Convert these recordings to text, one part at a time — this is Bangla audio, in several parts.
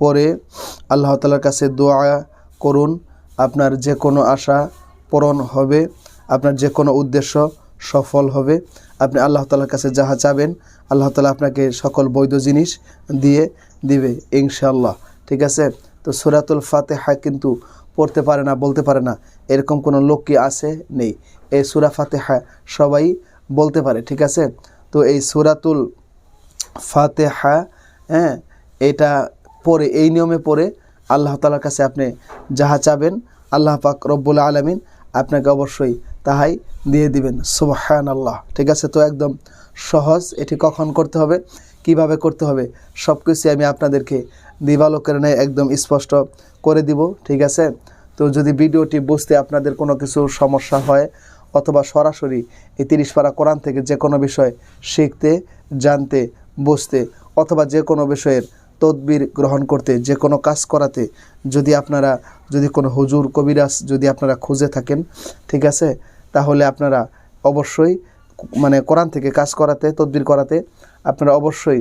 পরে আল্লাহ তালার কাছে দোয়া করুন। আপনার যে কোনো আশা পূরণ হবে, আপনার যে কোনো উদ্দেশ্য সফল হবে। আপনি আল্লাহ তালার কাছে যাহা চাবেন, আল্লাহ তালা আপনাকে সকল বৈধ জিনিস দিয়ে দিবে ইনশাল্লাহ ঠিক আছে? তো সুরাতুল ফাতেহা কিন্তু পড়তে পারে না, বলতে পারে না। এরকম কোনো লোক কি আছে? নেই। এই সুরা ফাতেহা সবাই বলতে পারে, ঠিক আছে? তো এই সুরাতুল ফাতেহা হ্যাঁ এটা পরে, এই নিয়মে পড়ে আল্লাহ তালার কাছে আপনি যাহা চাবেন, আল্লাহ পাক রব্বুল আলমিন আপনাকে অবশ্যই তাহাই দিয়ে দিবেন। সুবাহান আল্লাহ ঠিক আছে, তো একদম সহজ এটি কখন করতে হবে, কীভাবে করতে হবে সব কিছু আমি আপনাদেরকে দিবালোকের নেয় একদম স্পষ্ট করে দিব, ঠিক আছে? তো যদি ভিডিওটি বুঝতে আপনাদের কোনো কিছু সমস্যা হয়, অথবা সরাসরি এই তিরিশ পারা কোরআন থেকে যে কোনো বিষয় শিখতে, জানতে, বুঝতে, অথবা যে কোনো বিষয়ের তদবির গ্রহণ করতে, যে কোনো কাজ করাতে যদি আপনারা, যদি কোনো হুজুর, কবিরাজ যদি আপনারা খুঁজে থাকেন, ঠিক আছে? তাহলে আপনারা অবশ্যই মানে কোরআন থেকে কাজ করাতে, তদবির করাতে আপনারা অবশ্যই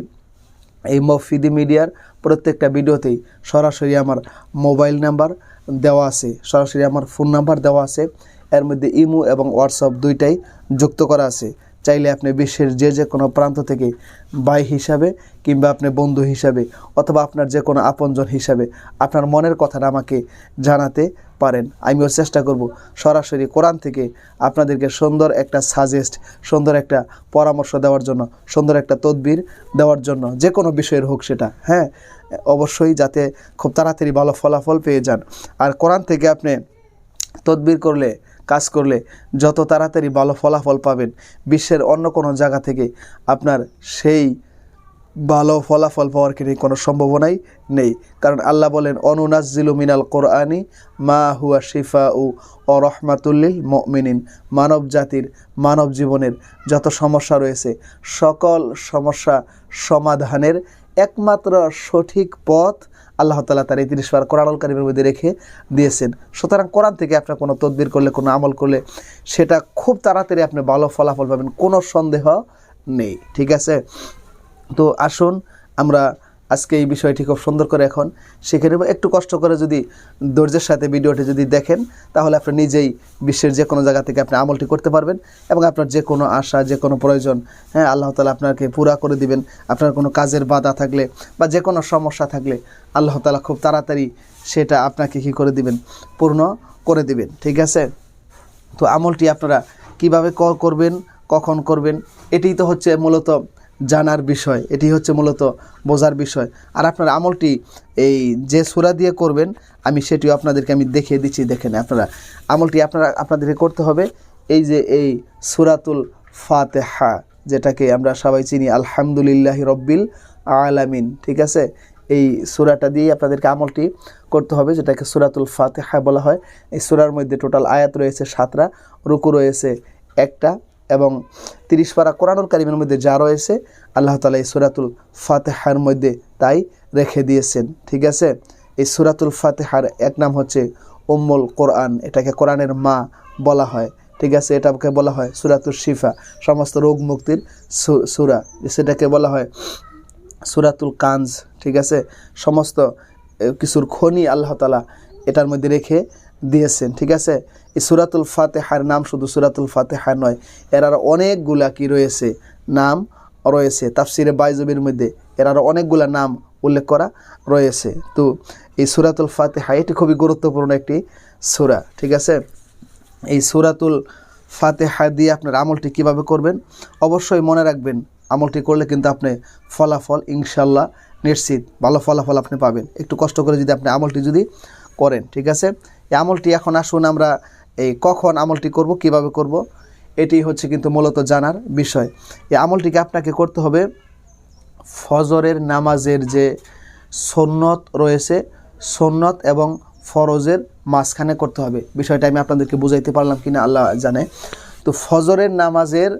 এই মফিদি মিডিয়ার প্রত্যেকটা ভিডিওতেই সরাসরি আমার মোবাইল নাম্বার দেওয়া আছে, সরাসরি আমার ফোন নাম্বার দেওয়া আছে। এর মধ্যে ইমো এবং হোয়াটসঅ্যাপ দুইটাই যুক্ত করা আছে। চাইলে আপনি বিশ্বের যে যে কোনো প্রান্ত থেকে ভাই হিসাবে কিংবা আপনি বন্ধু হিসাবে অথবা আপনার যে কোনো আপনজন হিসাবে আপনার মনের কথাটা আমাকে জানাতে পারেন। আমিও চেষ্টা করব সরাসরি কোরআন থেকে আপনাদেরকে সুন্দর একটা সাজেস্ট সুন্দর একটা পরামর্শ দেওয়ার জন্য, সুন্দর একটা তদবির দেওয়ার জন্য, যে কোনো বিষয়ের হোক সেটা হ্যাঁ? অবশ্যই যাতে খুব তাড়াতাড়ি ভালো ফলাফল পেয়ে যান। আর কোরআন থেকে আপনি তদবির করলে কাজ করলে যত তাড়াতাড়ি ভালো ফলাফল পাবেন, বিশ্বের অন্য কোনো জায়গা থেকে আপনার সেই ভালো ফলাফল পাওয়ার কিন্তু কোনো সম্ভাবনাই নেই। কারণ আল্লাহ বলেন অনুনাজিলু মিনাল কোরআনি মা হুয়া শিফা উ ও রহমাতুল্লিল মিনিন মানব জাতির, মানব জীবনের যত সমস্যা রয়েছে, সকল সমস্যা সমাধানের একমাত্র সঠিক পথ আল্লাহ তালা তার এই তিরিশ বার কোরআনুল কারিমের মধ্যে রেখে দিয়েছেন। সুতরাং কোরআন থেকে আপনার কোনো তদবির করলে, কোনো আমল করলে, সেটা খুব তাড়াতাড়ি আপনি ভালো ফলাফল পাবেন, কোনো সন্দেহ নেই। ঠিক আছে? তো আসুন, আমরা আজকে এই বিষয়টি খুব সুন্দর করে এখন শিখে নেব। একটু কষ্ট করে যদি ধৈর্যের সাথে ভিডিওটি যদি দেখেন, তাহলে আপনি নিজেই বিশ্বের যে কোনো জায়গা থেকে আপনি আমলটি করতে পারবেন এবং আপনার যে কোনো আশা যে কোনো প্রয়োজন হ্যাঁ আল্লাহ তালা আপনাকে পুরা করে দিবেন। আপনার কোনো কাজের বাধা থাকলে বা যে কোনো সমস্যা থাকলে আল্লাহ তালা খুব তাড়াতাড়ি সেটা আপনাকে কী করে দিবেন? পূর্ণ করে দিবেন, ঠিক আছে? তো আমলটি আপনারা কীভাবে ক, করবেন, কখন করবেন, এটাই তো হচ্ছে মূলত জানার বিষয়, এটি হচ্ছে মূলত বোঝার বিষয়। আর আপনার আমলটি এই যে সুরা দিয়ে করবেন, আমি সেটিও আপনাদেরকে আমি দেখিয়ে দিচ্ছি, দেখেন আপনারা। আমলটি আপনারা, আপনাদেরকে করতে হবে, এই যে এই সুরাতুল ফাতেহা, যেটাকে আমরা সবাই চিনি আলহামদুলিল্লাহ রব্বিল আলামিন, ঠিক আছে? এই সুরাটা দিয়ে আপনাদেরকে আমলটি করতে হবে, যেটাকে সুরাতুল ফাতেহা বলা হয়। এই সুরার মধ্যে টোটাল আয়াত রয়েছে সাতটা, রুকু রয়েছে একটা এবং তিরিশ পারা কোরআনুল কারিমের মধ্যে যা রয়েছে, আল্লাহ তালা এই সুরাতুল ফাতেহার মধ্যে তাই রেখে দিয়েছেন। ঠিক আছে? এই সুরাতুল ফাতেহার এক নাম হচ্ছে উম্মুল কোরআন। এটাকে কোরআনের মা বলা হয়। ঠিক আছে? এটাকে বলা হয় সুরাতুল শিফা। সমস্ত রোগ মুক্তির সুরা। সেটাকে বলা হয় সুরাতুল কাঞ্জ ঠিক আছে? সমস্ত কিছুর খনি আল্লাহ তালা এটার মধ্যে রেখে দিয়েছেন। ঠিক আছে? এই সুরাতুল ফাতেহার নাম শুধু সুরাতুল ফাতেহা নয়, এর আরও অনেকগুলা কি রয়েছে? নাম রয়েছে। তাফসিরে বাইজবির মধ্যে এর আরও অনেকগুলা নাম উল্লেখ করা রয়েছে। তো এই সুরাতুল ফাতেহা, এটি খুবই গুরুত্বপূর্ণ একটি সুরা, ঠিক আছে? এই সুরাতুল ফাতেহা দিয়ে আপনার আমলটি কীভাবে করবেন? অবশ্যই মনে রাখবেন, আমলটি করলে কিন্তু আপনি ফলাফল ইনশাল্লাহ নিশ্চিত, ভালো ফলাফল আপনি পাবেন। একটু কষ্ট করে যদি আপনি আমলটি যদি করেন, ঠিক আছে? এই আমলটি এখন আসুন আমরা এই কখন আমলটি করব, কীভাবে করব, এটি হচ্ছে কিন্তু মূলত জানার বিষয়। এই আমলটিকে আপনাকে করতে হবে ফজরের নামাজের যে সন্নত রয়েছে, সুন্নত এবং ফরজের মাঝখানে করতে হবে। বিষয়টা আমি আপনাদেরকে বুঝাইতে পারলাম কিনা আল্লাহ জানে। তো ফজরের নামাজের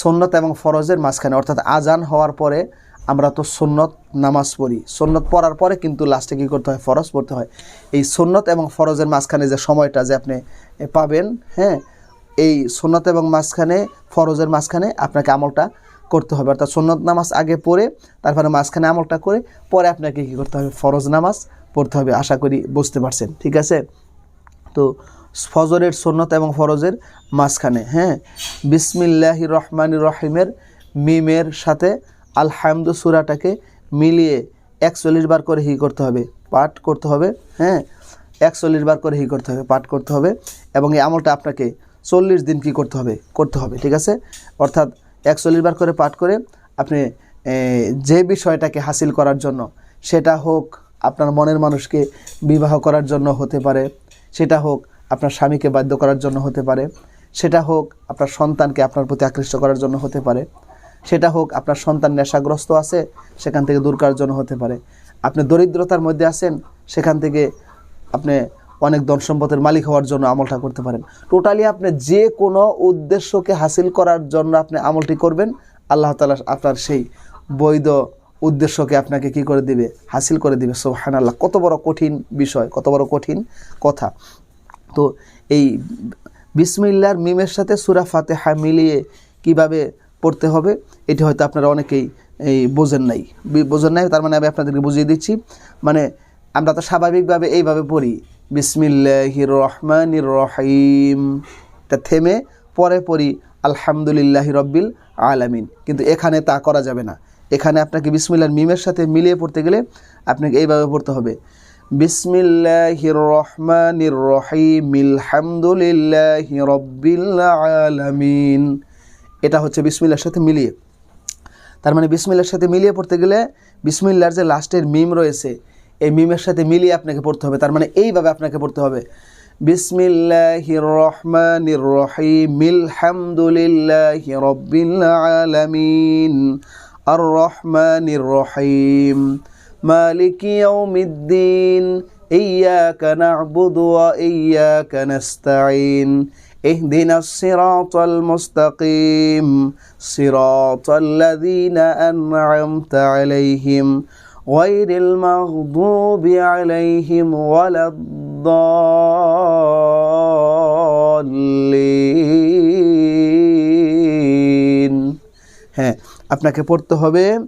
সুন্নত এবং ফরজের মাঝখানে, অর্থাৎ আজান হওয়ার পরে আমরা তো সুন্নত নামাজ পড়ি। সুন্নত পড়ার পরে কিন্তু লাস্টে কী করতে হয়? ফরজ পড়তে হয়। এই সুন্নত এবং ফরজের মাঝখানে যে সময়টা যে আপনি পাবেন হ্যাঁ এই সুন্নত এবং মাঝখানে, ফরজের মাঝখানে আপনাকে আমলটা করতে হবে। অর্থাৎ সুন্নত নামাজ আগে পড়ে, তারপরে মাঝখানে আমলটা করে, পরে আপনাকে কী করতে হবে? ফরজ নামাজ পড়তে হবে, আশা করি বুঝতে পারছেন। ঠিক আছে? তো ফজরের সুন্নত এবং ফরজের মাঝখানে হ্যাঁ বিসমিল্লাহ রহমান রহিমের মিমের সাথে আলহামদু সুরাটাকে মিলিয়ে একচল্লিশ বার করে হি করতে হবে, পাঠ করতে হবে হ্যাঁ? একচল্লিশ বার করে হি করতে হবে, পাঠ করতে হবে এবং এই আমলটা আপনাকে চল্লিশ দিন কি করতে হবে করতে হবে, ঠিক আছে? অর্থাৎ একচল্লিশ বার করে পাঠ করে আপনি যে বিষয়টাকে হাসিল করার জন্য, সেটা হোক আপনার মনের মানুষকে বিবাহ করার জন্য হতে পারে, সেটা হোক আপনার স্বামীকে বাধ্য করার জন্য হতে পারে, সেটা হোক আপনার সন্তানকে আপনার প্রতি আকৃষ্ট করার জন্য হতে পারে সেটা হোক, আপনার সন্তান নেশাগ্রস্ত আছে, সেখান থেকে দূর করার হতে পারে। আপনি দরিদ্রতার মধ্যে আছেন, সেখান থেকে আপনি অনেক ধন সম্পদের মালিক হওয়ার জন্য আমলটা করতে পারেন। টোটালি আপনি যে কোনো উদ্দেশ্যকে হাসিল করার জন্য আপনি আমলটি করবেন, আল্লাহ তালা আপনার সেই বৈধ উদ্দেশ্যকে আপনাকে কি করে দিবে? হাসিল করে দিবে সোহান আল্লাহ কত বড় কঠিন বিষয়, কত বড় কঠিন কথা। তো এই বিসমিল্লার মিমের সাথে সুরা ফাতেহা মিলিয়ে কীভাবে পড়তে হবে। এটি হয়তো আপনারা অনেকেই এই বোঝেন নাই। বোঝেন নাই, তার মানে আমি আপনাদেরকে বুঝিয়ে দিচ্ছি। মানে আমরা তো স্বাভাবিকভাবে এইভাবে পড়ি। বিসমিল্লাহির রহমানির রহিম। তা থেমে পরে পড়ি, আলহামদুলিল্লাহি রব্বিল আলামিন। কিন্তু এখানে তা করা যাবে না। এখানে আপনাকে বিসমিল্লার মিমের সাথে মিলিয়ে পড়তে গেলে আপনাকে এইভাবে পড়তে হবে। বিসমিল্লাহির রহমানির রহিম, আলহামদুলিল্লাহি রব্বিল আলামিন। এটা হচ্ছে বিসমিল্লার সাথে মিলিয়ে। তার মানে বিসমিল্লার সাথে মিলিয়ে পড়তে গেলে বিসমিল্লার যে লাস্টের মিম রয়েছে, এই মিমের সাথে মিলিয়ে আপনাকে পড়তে হবে। তার মানে এইভাবে আপনাকে পড়তে হবে। বিসমিল্লাহির রহমান রহিম হামদুলিল্লাহি আলামিন আর রহমানির রহিম, মালিক ইয়াউমিদ্দিন ইyyaka na'budu ওয়া ইyyaka اهدنا الصراط المستقيم صراط الذين أنعمت عليهم غير المغضوب عليهم ولا الضالين হ্যাঁ আপনাকে পড়তে হবে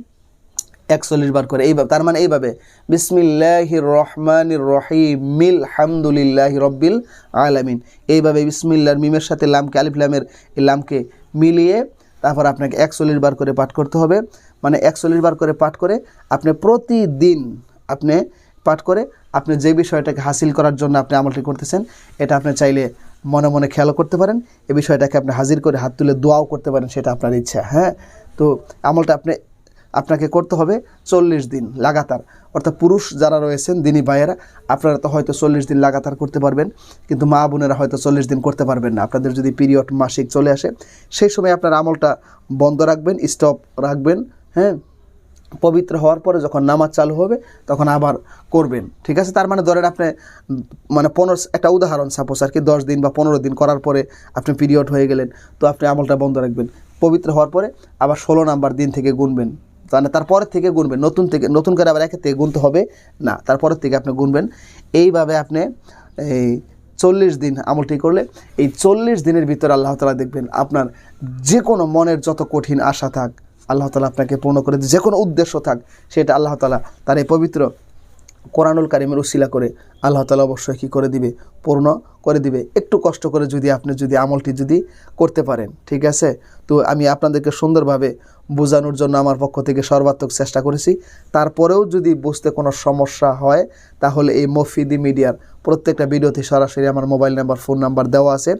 একচল্লিশ বার করে। এইভাবে, তার মানে এইভাবে, বিসমিল্লাহির রহমান রহিম মিল হামদুলিল্লাহ রব্বিল আলামিন। এইভাবে বিসমিল্লার মিমের সাথে লামকে, আলিফ লামের এই লামকে মিলিয়ে তারপর আপনাকে একচল্লিশ বার করে পাঠ করতে হবে। মানে একচল্লিশ বার করে পাঠ করে আপনি প্রতিদিন আপনি পাঠ করে আপনি যে বিষয়টাকে হাসিল করার জন্য আপনি আমলটি করতেছেন, এটা আপনি চাইলে মনে মনে খেয়াল করতে পারেন। এই বিষয়টাকে আপনি হাজির করে হাত তুলে দোয়াও করতে পারেন, সেটা আপনার ইচ্ছা হ্যাঁ? তো আমলটা আপনি আপনাকে করতে হবে চল্লিশ দিন লাগাতার। অর্থাৎ পুরুষ যারা রয়েছেন, দিনী ভাইয়েরা, আপনারা তো হয়তো চল্লিশ দিন লাগাতার করতে পারবেন, কিন্তু মা বোনেরা হয়তো চল্লিশ দিন করতে পারবেন না। আপনাদের যদি পিরিয়ড মাসিক চলে আসে, সেই সময় আপনার আমলটা বন্ধ রাখবেন স্টপ রাখবেন হ্যাঁ? পবিত্র হওয়ার পরে যখন নামাজ চালু হবে, তখন আবার করবেন। ঠিক আছে? তার মানে ধরেন আপনি মানে পনেরো, একটা উদাহরণ সাপোজ আর কি, দশ দিন বা পনেরো দিন করার পরে আপনি পিরিয়ড হয়ে গেলেন, তো আপনি আমলটা বন্ধ রাখবেন। পবিত্র হওয়ার পরে আবার ষোলো নাম্বার দিন থেকে গুনবেন। মানে তারপরের থেকে গুনবেন। নতুন থেকে, নতুন করে আবার একের থেকে গুনতে হবে। না, তারপরের থেকে আপনি গুনবেন। এইভাবে আপনি এই চল্লিশ দিন আমলটি করলে, এই চল্লিশ দিনের ভিতরে আল্লাহ তালা দেখবেন আপনার যে কোনো মনের যত কঠিন আশা থাক, আল্লাহ তালা আপনাকে পূর্ণ করে যে কোনো উদ্দেশ্য থাক, সেটা আল্লাহ তালা তার এই পবিত্র কোরআনুল কারিমের উসিলা করে আল্লাহ তালা অবশ্যই কী করে দিবে? পূর্ণ করে দিবে। একটু কষ্ট করে যদি আপনি যদি আমলটি যদি করতে পারেন, ঠিক আছে? তো আমি আপনাদেরকে সুন্দরভাবে বোঝানোর জন্য আমার পক্ষ থেকে সর্বাত্মক চেষ্টা করেছি। তারপরেও যদি বুঝতে কোনো সমস্যা হয়, তাহলে এই মফিদি মিডিয়ার প্রত্যেকটা ভিডিওতে সরাসরি আমার মোবাইল নাম্বার, ফোন নাম্বার দেওয়া আছে।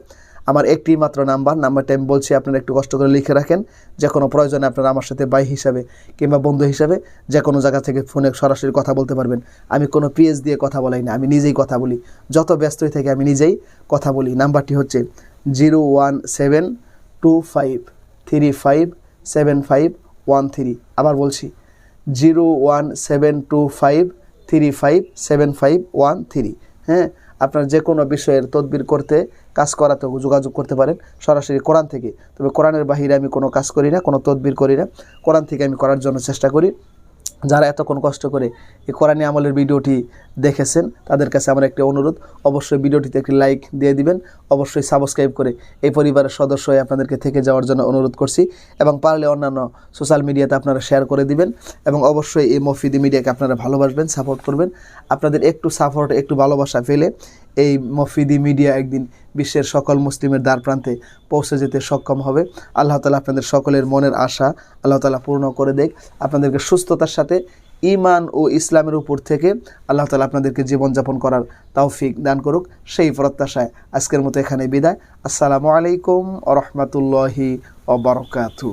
আমার একটি মাত্র নাম্বার, নাম্বারটা আমি বলছি, আপনারা একটু কষ্ট করে লিখে রাখেন। যে কোনো প্রয়োজনে আপনারা আমার সাথে বাই হিসাবে কিংবা বন্ধু হিসাবে যে কোনো জায়গা থেকে ফোনে সরাসরি কথা বলতে পারবেন। আমি কোনো পিএস দিয়ে কথা বলাই না, আমি নিজেই কথা বলি। যত ব্যস্তই থেকে, আমি নিজেই কথা বলি। নাম্বারটি হচ্ছে zero one seven two five three five seven five one three. আবার বলছি, zero one seven two five three five seven five one three. হ্যাঁ? আপনার যে কোনো বিষয়ের তদবির করতে, কাজ করাতে যোগাযোগ করতে পারেন সরাসরি কোরআন থেকে। তবে কোরআনের বাহিরে আমি কোনো কাজ করি না, কোনো তদবির করি না। কোরআন থেকে আমি করার জন্য চেষ্টা করি। যারা এতক্ষণ কষ্ট করে এই কোরআনী আমলের ভিডিওটি দেখেছেন, তাদের কাছে আমার একটি অনুরোধ, অবশ্যই ভিডিওটিতে একটি লাইক দিয়ে দিবেন, অবশ্যই সাবস্ক্রাইব করে এই পরিবারের সদস্য আপনাদেরকে থেকে যাওয়ার জন্য অনুরোধ করছি এবং পারলে অন্যান্য সোশ্যাল মিডিয়াতে আপনারা শেয়ার করে দিবেন এবং অবশ্যই এই মফিদি মিডিয়াকে আপনারা ভালোবাসবেন সাপোর্ট করবেন। আপনাদের একটু সাপোর্ট একটু ভালোবাসা ফেলে এই মফিদি মিডিয়া একদিন বিশ্বের সকল মুসলিমের দ্বার প্রান্তে পৌঁছে যেতে সক্ষম হবে। আল্লাহ তালা আপনাদের সকলের মনের আশা আল্লাহ তালা পূর্ণ করে দেখ। আপনাদেরকে সুস্থতার সাথে ইমান ও ইসলামের উপর থেকে আল্লাহ তালা আপনাদেরকে জীবনযাপন করার তৌফিক দান করুক। সেই প্রত্যাশায় আজকের মতো এখানে বিদায়। আসসালামু আলাইকুম আ রহমতুল্লাহি ওবরকাতু